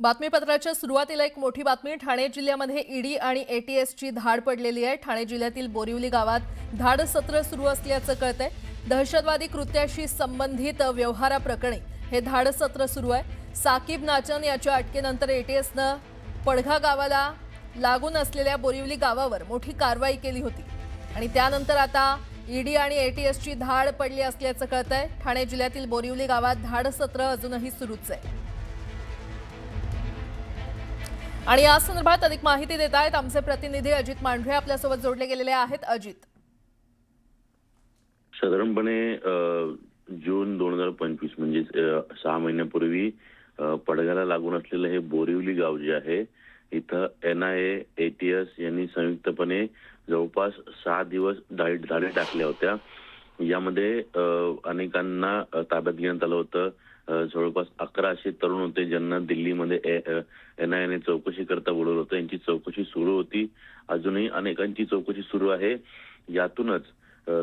बातमीपत्राच्या सुरुवातीला एक मोठी बातमी. ठाणे जिल्ह्यामध्ये ईडी आणि एटीएसची धाड पडलेली आहे. ठाणे जिल्ह्यातील बोरिवली गावात धाड सत्र सुरू असल्याचं कळतंय. दहशतवादी कृत्याशी संबंधित व्यवहाराप्रकरणी हे धाड सत्र सुरू आहे. साकीब नाचन याच्या अटकेनंतर एटीएसनं पडघा गावाला लागून असलेल्या बोरिवली गावावर मोठी कारवाई केली होती. आणि त्यानंतर आता ईडी आणि एटीएसची धाड पडली असल्याचं कळतंय. ठाणे जिल्ह्यातील बोरिवली गावात धाड सत्र अजूनही सुरूच आहे. आणि या संदर्भात अधिक माहिती देत आहेत आमचे प्रतिनिधी अजित मांढरे आपल्यासोबत जोडले गेलेले आहेत. अजित. साधारणपणे जून दोन हजार पंचवीस म्हणजे सहा महिन्यापूर्वी अ, पडघ्याला लागून असलेलं हे बोरिवली गाव जे आहे इथं एन आय ए एटीएस यांनी संयुक्तपणे जवळपास सहा दिवस धाडी टाकल्या होत्या. यामध्ये अनेकांना ताब्यात घेण्यात आलं होतं. जवळपास अकराशे तरुण होते ज्यांना दिल्लीमध्ये एन आय ने चौकशी करता बोलवलं होतं. यांची चौकशी सुरू होती. अजूनही अनेकांची चौकशी सुरू आहे. यातूनच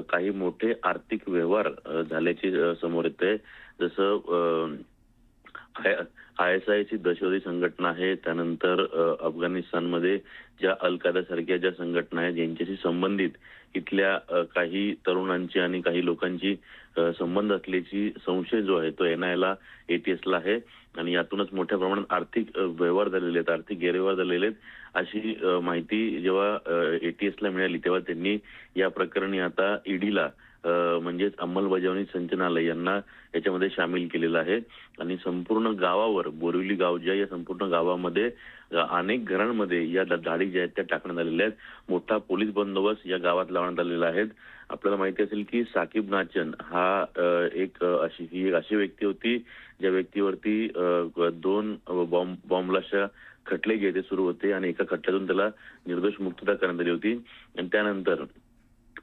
काही मोठे आर्थिक व्यवहार झाल्याचे समोर येत आहे जसं आय एस ची दहशतवादी संघटना आहे त्यानंतर अफगाणिस्तानमध्ये ज्या अल कायदा सारख्या ज्या संघटना आहेत ज्यांच्याशी संबंधित इथल्या काही तरुणांची आणि काही लोकांची संबंध असल्याची संशय जो आहे तो एनआयला ला ला आहे. आणि यातूनच मोठ्या प्रमाणात आर्थिक व्यवहार झालेले आहेत आर्थिक गैरव्यवहार झालेले आहेत. अशी माहिती जेव्हा एटीएस ला मिळाली तेव्हा त्यांनी या प्रकरणी आता ईडीला म्हणजेच अंमलबजावणी संचालनालय यांना याच्यामध्ये सामील केलेलं आहे. आणि संपूर्ण गावावर बोरिवली गाव या संपूर्ण गावामध्ये अनेक घरांमध्ये या धाडी ज्या आहेत त्या टाकण्यात आलेल्या आहेत. मोठा पोलीस बंदोबस्त या गावात लावण्यात आलेला आहे. आपल्याला माहिती असेल की साकीब नाचन हा एक अशी ही एक अशी व्यक्ती होती ज्या व्यक्तीवरती दोन बॉम्ब बॉम्बलाशा खटले जे ते सुरू होते आणि एका खटल्यातून त्याला निर्दोष मुक्तता करण्यात आली होती. आणि त्यानंतर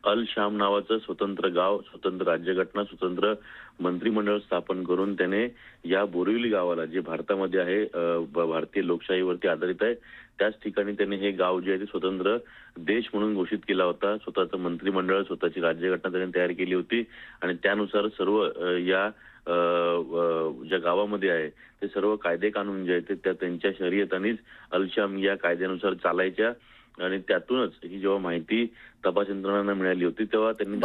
अल शाम नावाचं स्वतंत्र गाव स्वतंत्र राज्यघटना स्वतंत्र मंत्रिमंडळ स्थापन करून त्याने या बोरिवली गावाला जे भारतामध्ये आहे भारतीय लोकशाहीवरती आधारित आहे त्याच ठिकाणी त्याने हे गाव जे आहे ते स्वतंत्र देश म्हणून घोषित केला होता. स्वतःचं मंत्रिमंडळ स्वतःची राज्यघटना त्याने तयार केली होती आणि त्यानुसार सर्व या ज्या गावामध्ये आहे ते सर्व कायदे कानून जे आहेत ते त्या त्यांच्या शर्यतानीच अलशाम या कायद्यानुसार चालायच्या. आणि त्यातूनच ही जेव्हा माहिती तपास यंत्रणांना मिळाली होती तेव्हा त्यांनी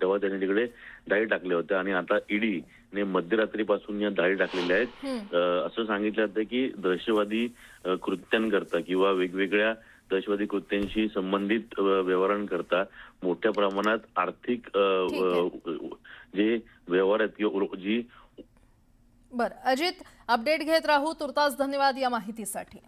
तेव्हा त्यांनी तिकडे दाळी टाकल्या होत्या. आणि आता ईडी ने मध्यरात्रीपासून या दाळी टाकलेल्या आहेत. असं सांगितलं जातं की दहशतवादी कृत्यांकरता किंवा वेगवेगळ्या दहशतवादी कृत्यांशी संबंधित व्यवहारांकरता मोठ्या प्रमाणात आर्थिक जे व्यवहार आहेत किंवा जी बरं. अजित अपडेट घेत राहू. तुर्तास धन्यवाद या माहितीसाठी.